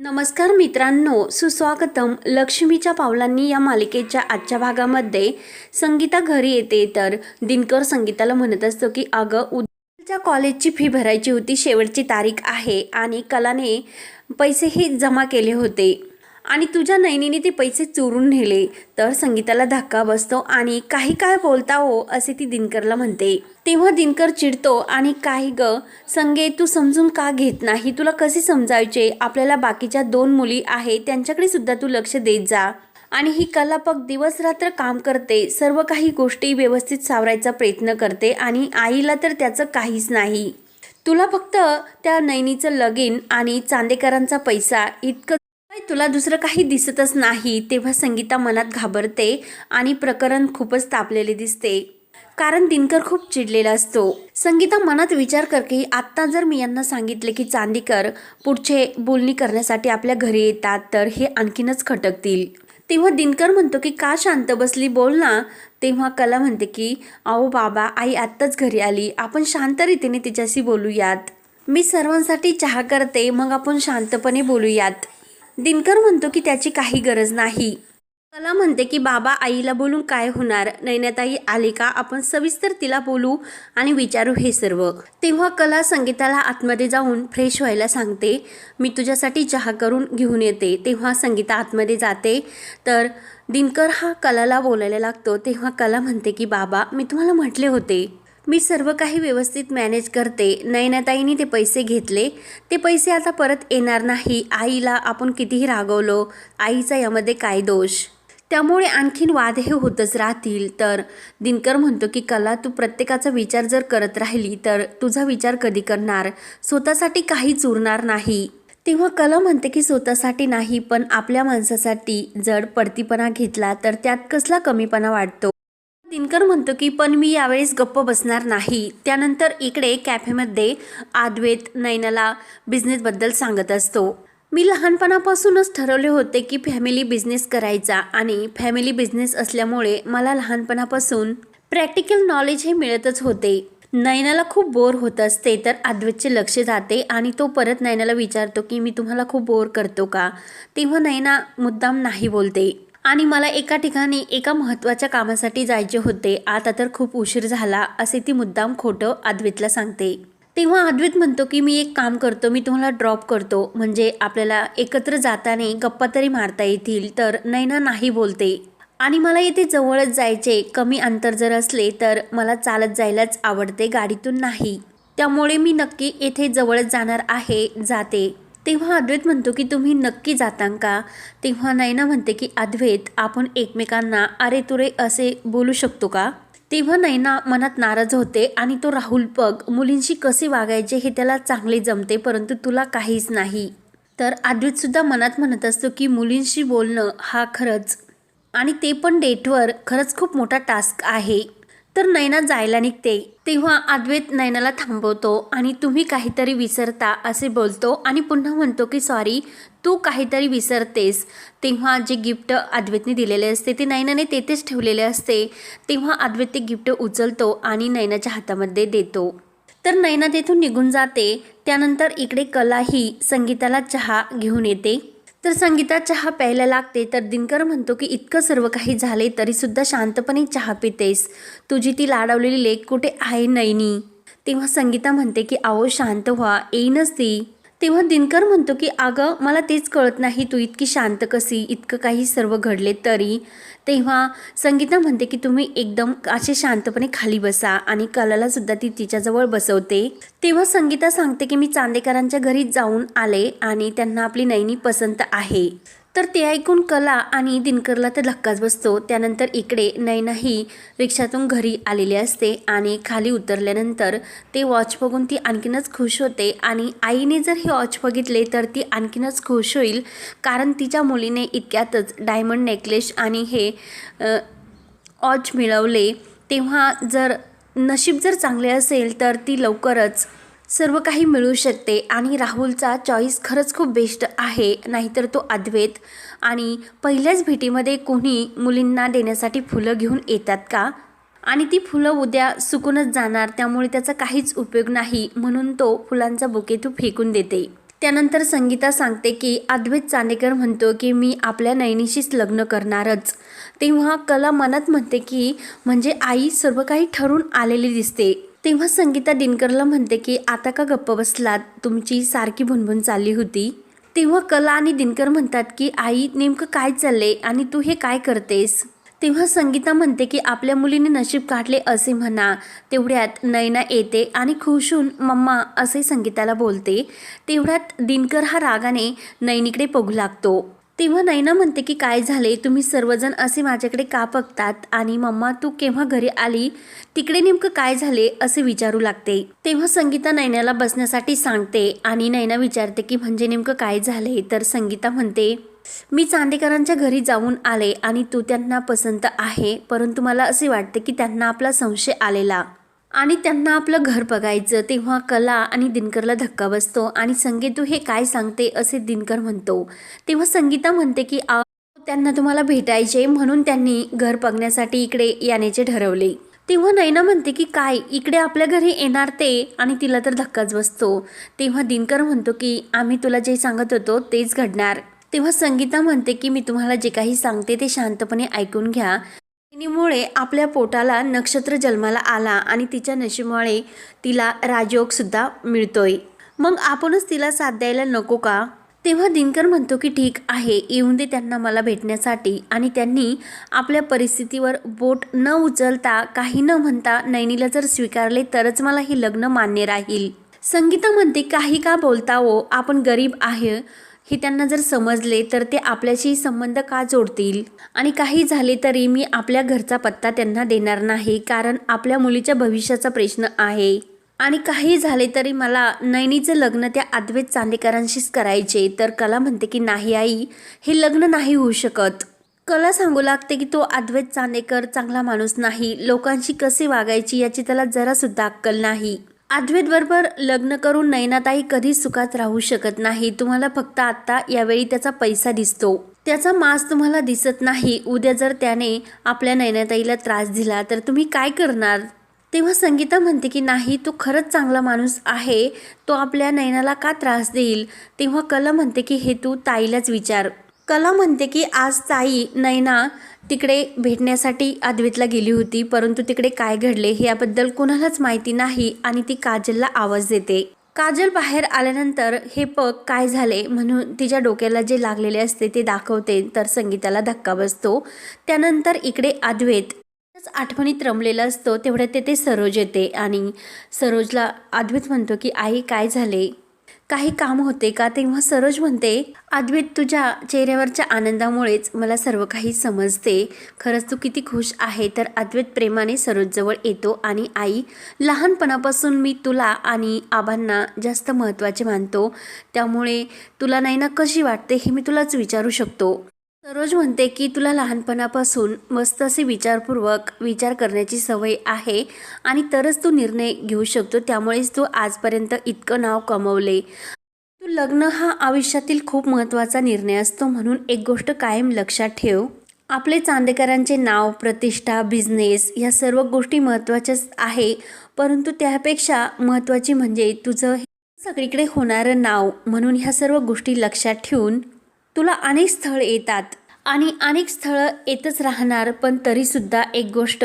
नमस्कार मित्रांनो सुस्वागतम लक्ष्मीच्या पावलांनी या मालिकेच्या आजच्या भागामध्ये संगीता घरी येते. तर दिनकर संगीताला म्हणत असतो की अगं उद्याच्या कॉलेजची फी भरायची होती शेवटची तारीख आहे आणि कलाने पैसेही जमा केले होते. आणि तुझ्या नैनीने ते पैसे चोरून नेले. तर संगीताला धक्का बसतो आणि काही काय बोलता हो असे ती दिनकरला म्हणते. तेव्हा दिनकर चिडतो आणि काही ग संगे तू समजून का घेत नाही? तुला कसे समजायचे? आपल्याला बाकीच्या दोन मुली आहेत त्यांच्याकडे सुद्धा तू लक्ष देत जा. आणि ही कलापक दिवस रात्र काम करते सर्व काही गोष्टी व्यवस्थित सावरायचा प्रयत्न करते आणि आईला तर त्याचं काहीच नाही. तुला फक्त त्या नैनीचं लगीन आणि चांदेकरांचा पैसा इतकं तुला दुसरं काही दिसतच नाही तेव्हा संगीता मनात घाबरते आणि प्रकरण खूपच तापलेले दिसते. कारण दिनकर खूप चिडलेला असतो. संगीता मनात विचार कर की आत्ता जर मी यांना सांगितले की चांदीकर पुढचे बोलणी करण्यासाठी आपल्या घरी येतात तर हे आणखीनच खटकतील. तेव्हा दिनकर म्हणतो की का शांत बसली? बोल ना. तेव्हा कला म्हणते की अहो बाबा आई आत्ताच घरी आली. आपण शांत रीतीने तिच्याशी बोलूयात. मी सर्वांसाठी चहा करते मग आपण शांतपणे बोलूयात. दिनकर म्हणतो की त्याची काही गरज नाही. कला म्हणते की बाबा आईला बोलून काय होणार? नैनाताई आली का? आपण सविस्तर तिला बोलू आणि विचारू हे सर्व. तेव्हा कला संगीताला आतमध्ये जाऊन फ्रेश व्हायला सांगते मी तुझ्यासाठी चहा करून घेऊन येते. तेव्हा संगीता आतमध्ये जाते. तर दिनकर हा कलाला बोलायला लागतो. तेव्हा कला म्हणते की बाबा मी तुम्हाला म्हटले होते मी सर्व काही व्यवस्थित मॅनेज करते. नयनाताईंनी ते पैसे घेतले. ते पैसे आता परत येणार नाही. आईला आपण कितीही रागवलो आईचा यामध्ये काय दोष? त्यामुळे आणखीन वाद हे होतच राहतील. तर दिनकर म्हणतो की कला तू प्रत्येकाचा विचार जर करत राहिली तर तुझा विचार कधी करणार? स्वतःसाठी काहीच उरणार नाही. तेव्हा कला म्हणते की स्वतःसाठी नाही पण आपल्या माणसासाठी जर पडतीपणा घेतला तर त्यात कसला कमीपणा वाटतो दिनकर म्हणतो की पण मी यावेळेस गप्प बसणार नाही. त्यानंतर इकडे कॅफेमध्ये आद्वेत नैनाला बिझनेसबद्दल सांगत असतो. मी लहानपणापासूनच ठरवले होते की फॅमिली बिझनेस करायचा आणि फॅमिली बिझनेस असल्यामुळे मला लहानपणापासून प्रॅक्टिकल नॉलेज हे मिळतच होते. नयनाला खूप बोर होत असते तर अद्वैतचे लक्ष जाते आणि तो परत नयनाला विचारतो की मी तुम्हाला खूप बोर करतो का? तेव्हा नयना मुद्दाम नाही बोलते. आणि मला एका ठिकाणी एका महत्त्वाच्या कामासाठी जायचे होते. आता तर खूप उशीर झाला असे ती मुद्दाम खोटं आद्वितला सांगते. तेव्हा अद्वैत म्हणतो की मी एक काम करतो मी तुम्हाला ड्रॉप करतो. म्हणजे आपल्याला एकत्र जाताना गप्पा तरी मारता येतील तर नैना नाही बोलते. आणि मला येथे जवळच जायचे कमी अंतर जर असले तर मला चालत जायलाच आवडते गाडीतून नाही. त्यामुळे मी नक्की येथे जवळच जाणार आहे जाते. तेव्हा अद्वैत म्हणतो की तुम्ही नक्की जाता का? तेव्हा नैना म्हणते की अद्वैत आपण एकमेकांना अरे तुरे असे बोलू शकतो का? तेव्हा नैना मनात नाराज होते आणि तो राहुल पग मुलींशी कसे वागायचे हे त्याला चांगले जमते परंतु तुला काहीच नाही. तर अद्वैतसुद्धा मनात म्हणत असतो की मुलींशी बोलणं हा खरंच. आणि ते पण डेटवर खरंच खूप मोठा टास्क आहे. तर नैना जायला निघते. तेव्हा अद्वैत नैनाला थांबवतो आणि तुम्ही काहीतरी विसरता असे बोलतो आणि पुन्हा म्हणतो की सॉरी तू काहीतरी विसरतेस. तेव्हा जे गिफ्ट अद्वैतने दिलेले असते ते नैनाने तेथेच ठेवलेले असते. तेव्हा अद्वैत ते गिफ्ट उचलतो आणि नैनाच्या हातामध्ये देतो. तर नैना तेथून निघून जाते. त्यानंतर इकडे कलाही संगीताला चहा घेऊन येते. तर संगीता चहा प्यायला लागते तर दिनकर म्हणतो की इतकं सर्व काही झाले तरीसुद्धा शांतपणे चहा पितेस. तुझी ती लाडवलेली लेक कुठे आहे नैनी? तेव्हा संगीता म्हणते की आहो शांत व्हा येईनच ती. तेव्हा दिनकर म्हणतो की अगं मला तेच कळत नाही तू इतकी शांत कशी? इतकं काही सर्व घडले तरी? तेव्हा संगीता म्हणते की तुम्ही एकदम असे शांतपणे खाली बसा आणि कलाला सुद्धा ती तिच्याजवळ बसवते. तेव्हा संगीता सांगते की मी चांदेकरांच्या घरी जाऊन आले आणि त्यांना आपली नैनी पसंत आहे. तर ते ऐकून कला आणि दिनकरला तर धक्काच बसतो. त्यानंतर इकडे नैनाही रिक्षातून घरी आलेली असते आणि खाली उतरल्यानंतर ते वॉच बघून ती आणखीनच खुश होते आणि आईने जर हे वॉच बघितले तर ती आणखीनच खुश होईल. कारण तिच्या मुलीने इतक्यातच डायमंड नेकलेस आणि हे वॉच मिळवले. तेव्हा जर नशीब जर चांगले असेल तर ती लवकरच सर्व काही मिळू शकते आणि राहुलचा चॉईस खरंच खूप बेस्ट आहे नाहीतर तो अद्वैत. आणि पहिल्याच भेटीमध्ये कोणी मुलींना देण्यासाठी फुलं घेऊन येतात का? आणि ती फुलं उद्या सुकूनच जाणार त्यामुळे त्याचा काहीच उपयोग नाही म्हणून तो फुलांचा बुके तू फेकून देते. त्यानंतर संगीता सांगते की अद्वैत चांदेकर म्हणतो की मी आपल्या नयनीशीच लग्न करणारच. तेव्हा कला मनात म्हणते की म्हणजे आई सर्व काही ठरून आलेली दिसते. तेव्हा संगीता दिनकरला म्हणते की आता का गप्प बसलात? तुमची सारखी भुनभुन चालली होती. तेव्हा कला आणि दिनकर म्हणतात की आई नेमकं काय चालले आणि तू हे काय करतेस? तेव्हा संगीता म्हणते की आपल्या मुलीने नशीब काढले असे म्हणा. तेवढ्यात नयना येते आणि खुशून मम्मा असे संगीताला बोलते. तेवढ्यात दिनकर हा रागाने नयनीकडे बघू लागतो. तेव्हा नैना म्हणते की काय झाले तुम्ही सर्वजण असे माझ्याकडे का बघतात? आणि मम्मा तू केव्हा घरी आली? तिकडे नेमकं काय झाले असे विचारू लागते. तेव्हा संगीता नैनाला बसण्यासाठी सांगते आणि नैना विचारते की म्हणजे नेमकं काय झाले तर संगीता म्हणते मी चांदेकरांच्या घरी जाऊन आले आणि तू त्यांना पसंत आहे परंतु मला असे वाटते की त्यांना आपला संशय आलेला. आणि त्यांना आपलं घर बघायचं तेव्हा कला आणि दिनकरला धक्का बसतो. आणि संगीतू हे काय सांगते असे दिनकर म्हणतो. तेव्हा संगीता म्हणते की आ त्यांना तुम्हाला भेटायचे म्हणून त्यांनी घर बघण्यासाठी इकडे येण्याचे ठरवले. तेव्हा नैना म्हणते की काय इकडे आपल्या घरी येणार ते? आणि तिला तर धक्काच बसतो. तेव्हा दिनकर म्हणतो की आम्ही तुला जे सांगत होतो तेच घडणार. तेव्हा संगीता म्हणते की मी तुम्हाला जे काही सांगते ते शांतपणे ऐकून घ्या. अग्नीमुळे आपल्या पोटाला नक्षत्र जन्माला आला आणि तिच्या नशिमुळे तिला राजयोगसुद्धा मिळतोय. मग आपणच तिला साथ द्यायला नको का? तेव्हा दिनकर म्हणतो की ठीक आहे येऊन दे त्यांना मला भेटण्यासाठी. आणि त्यांनी आपल्या परिस्थितीवर बोट न उचलता काही न म्हणता नैनीला जर स्वीकारले तरच मला हे लग्न मान्य राहील. संगीता म्हणते काही का बोलता हो? आपण गरीब आहे. हे त्यांना जर समजले तर ते आपल्याशी संबंध का जोडतील? आणि काही झाले तरी मी आपल्या घरचा पत्ता त्यांना देणार नाही कारण आपल्या मुलीच्या भविष्याचा प्रश्न आहे. आणि काही झाले तरी मला नैनीचं लग्न त्या अद्वैत चांदेकरांशीच करायचे तर कला म्हणते की नाही आई हे लग्न नाही होऊ शकत. कला सांगू लागते की तो अद्वैत चांदेकर चांगला माणूस नाही लोकांशी कसे वागायची याची त्याला जरासुद्धा अक्कल नाही. अद्वैत बरोबर लग्न करून नैनाताई कधीच सुखात राहू शकत नाही. तुम्हाला फक्त आत्ता यावेळी त्याचा पैसा दिसतो. त्याचा मास तुम्हाला दिसत नाही. उद्या जर त्याने आपल्या नैनाताईला त्रास दिला तर तुम्ही काय करणार? तेव्हा संगीता म्हणते की नाही तो खरंच चांगला माणूस आहे. तो आपल्या नयनाला का त्रास देईल? तेव्हा कला म्हणते की हे तू ताईलाच विचार. कला म्हणते की आज ताई नैना तिकडे भेटण्यासाठी अद्वैतला गेली होती परंतु तिकडे काय घडले हे याबद्दल कोणालाच माहिती नाही आणि ती काजलला आवाज देते. काजल बाहेर आल्यानंतर हे पग काय झाले म्हणून तिच्या डोक्याला जे लागलेले असते ते दाखवते तर संगीताला धक्का बसतो. त्यानंतर इकडे अद्वैत आठवणीत रमलेला असतो तेवढ्यात ते सरोज येते आणि सरोजला अद्वैत म्हणतो की आई काय झाले? काही काम होते का? तेव्हा सरोज म्हणते अद्वैत तुझ्या चेहऱ्यावरच्या आनंदामुळेच मला सर्व काही समजते. खरंच तू किती खुश आहे. तर अद्वैत प्रेमाने सरोजजवळ येतो आणि आई लहानपणापासून मी तुला आणि आबांना जास्त महत्त्वाचे मानतो. त्यामुळे तुला नाही ना कशी वाटते हे मी तुलाच विचारू शकतो. सरोज म्हणते की तुला लहानपणापासून मस्त असे विचारपूर्वक विचार करण्याची सवय आहे आणि तरच तू निर्णय घेऊ शकतो. त्यामुळेच तू आजपर्यंत इतकं नाव कमवले. तू लग्न हा आयुष्यातील खूप महत्त्वाचा निर्णय असतो म्हणून एक गोष्ट कायम लक्षात ठेव. आपले चांदेकरांचे नाव प्रतिष्ठा बिझनेस ह्या सर्व गोष्टी महत्त्वाच्याच आहे. परंतु त्यापेक्षा महत्त्वाची म्हणजे तुझं सगळीकडे होणारं नाव म्हणून ह्या सर्व गोष्टी लक्षात ठेवून तुला अनेक स्थळ येतात. आणि अनेक स्थळं येतच राहणार पण तरीसुद्धा एक गोष्ट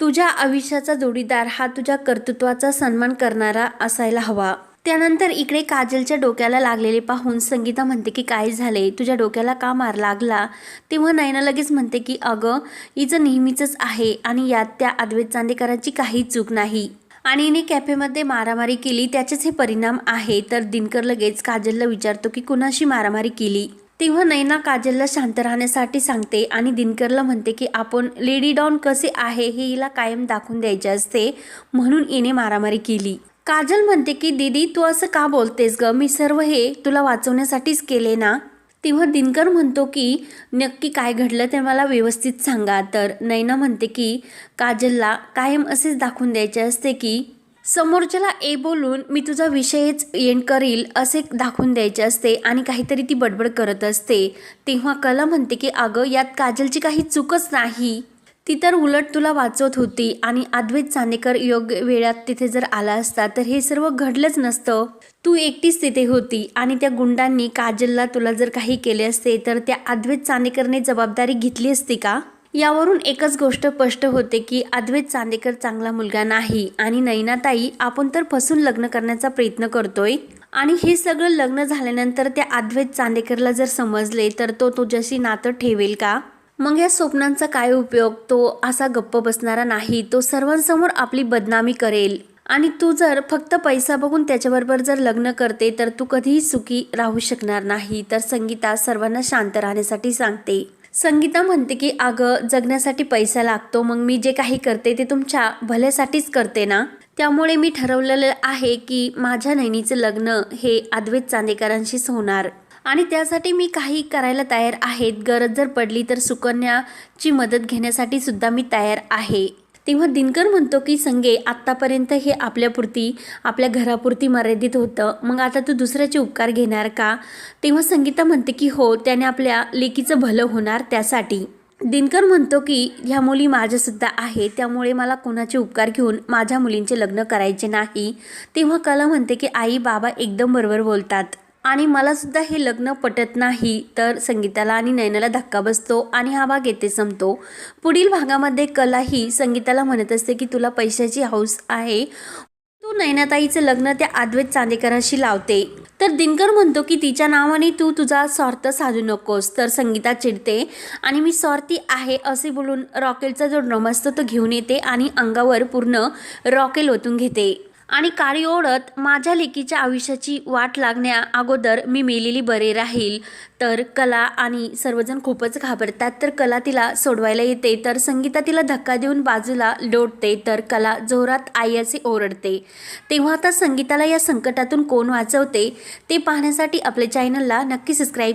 तुझ्या आयुष्याचा जोडीदार हा तुझ्या कर्तृत्वाचा सन्मान करणारा असायला हवा. त्यानंतर इकडे काजलच्या डोक्याला लागलेले पाहून संगीता म्हणते की काय झाले तुझ्या डोक्याला का मार लागला? तेव्हा नयना लगेच म्हणते की अगं हिचं नेहमीचंच आहे आणि यात त्या अद्वैत चांदेकरांची काही चूक नाही. आणि हिने कॅफेमध्ये मारामारी केली त्याचेच हे परिणाम आहे. तर दिनकर लगेच काजलला विचारतो की कुणाशी मारामारी केली? तेव्हा नैना काजलला शांत राहण्यासाठी सांगते आणि दिनकरला म्हणते की आपण लेडी डॉन कसे आहे हे हिला कायम दाखवून द्यायचे असते म्हणून हिने मारामारी केली. काजल म्हणते की दीदी तू असं का बोलतेस ग? मी सर्व हे तुला वाचवण्यासाठीच केले ना? तेव्हा दिनकर म्हणतो की नक्की काय घडलं ते मला व्यवस्थित सांगा. तर नैना म्हणते की काजलला कायम असेच दाखवून द्यायचे असते की समोरच्याला ए बोलून मी तुझा विषयच एंड करील असे दाखवून द्यायचे असते आणि काहीतरी ती बडबड करत असते. तेव्हा कला म्हणते की अगं यात काजलची काही चूकच नाही. ती तर उलट तुला वाचवत होती आणि अद्वैत चांदेकर योग्य वेळात तिथे जर आला असता तर हे सर्व घडलंच नसतं. तू एकटीच तिथे होती आणि त्या गुंडांनी काजलला तुला जर काही केले असते तर त्या अद्वैत चांदेकरने जबाबदारी घेतली असती का? यावरून एकच गोष्ट स्पष्ट होते की अद्वैत चांदेकर चांगला मुलगा नाही आणि नैनाताई आपण तर फसून लग्न करण्याचा प्रयत्न करतोय. आणि हे सगळं लग्न झाल्यानंतर त्या अद्वैत चांदेकरला जर समजले तर तो तुझ्याशी नातं ठेवेल का? मग या स्वप्नांचा काय उपयोग? तो असा गप्प बसणारा नाही. तो सर्वांसमोर आपली बदनामी करेल. आणि तू जर फक्त पैसा बघून त्याच्याबरोबर जर लग्न करते तर तू कधीही सुखी राहू शकणार नाही. तर संगीता सर्वांना शांत राहण्यासाठी सांगते. संगीता म्हणते की अगं जगण्यासाठी पैसा लागतो मग मी जे काही करते ते तुमच्या भल्यासाठीच करते ना? त्यामुळे मी ठरवलेलं आहे की माझ्या नैनीचं लग्न हे अद्वैत चांदेकरांशीच होणार. आणि त्यासाठी मी काही करायला तयार आहेत. गरज जर पडली तर सुकन्याची मदत घेण्यासाठी सुद्धा मी तयार आहे. तेव्हा दिनकर म्हणतो की संगे आत्तापर्यंत हे आपल्यापुरती आपल्या घरापुरती मर्यादित होतं. मग आता तू दुसऱ्याचे उपकार घेणार का? तेव्हा संगीता म्हणते की हो त्याने आपल्या लेकीचं भलं होणार त्यासाठी. दिनकर म्हणतो की ह्या मुली माझ्यासुद्धा आहे त्यामुळे मला कोणाचे उपकार घेऊन माझ्या मुलींचे लग्न करायचे नाही. तेव्हा कला म्हणते की आई बाबा एकदम बरोबर बोलतात. आणि मला सुद्धा हे लग्न पटत नाही. तर संगीताला आणि नयनाला धक्का बसतो आणि हा भाग येथे संपतो. पुढील भागामध्ये कला ही संगीताला म्हणत असते की तुला पैशाची हौस आहे. तू नयनाताईचं लग्न त्या अद्वैत चांदेकरांशी लावते तर दिनकर म्हणतो की तिच्या नावाने तू तुझा स्वार्थ साधू नकोस तर संगीता चिडते आणि मी स्वार्थी आहे असे बोलून रॉकेलचा जो ड्रम असतो तो घेऊन येते आणि अंगावर पूर्ण रॉकेल ओतून घेते. आणि काळी ओढत माझ्या लेकीच्या आयुष्याची वाट लागण्या अगोदर मी मेलेली बरे राहील. तर कला आणि सर्वजण खूपच घाबरतात. तर कला तिला सोडवायला येते. तर संगीता तिला धक्का देऊन बाजूला लोटते. तर कला जोरात आई असे ओरडते. तेव्हा आता संगीताला या संकटातून कोण वाचवते? ते पाहण्यासाठी आपल्या चॅनलला नक्की सबस्क्राईब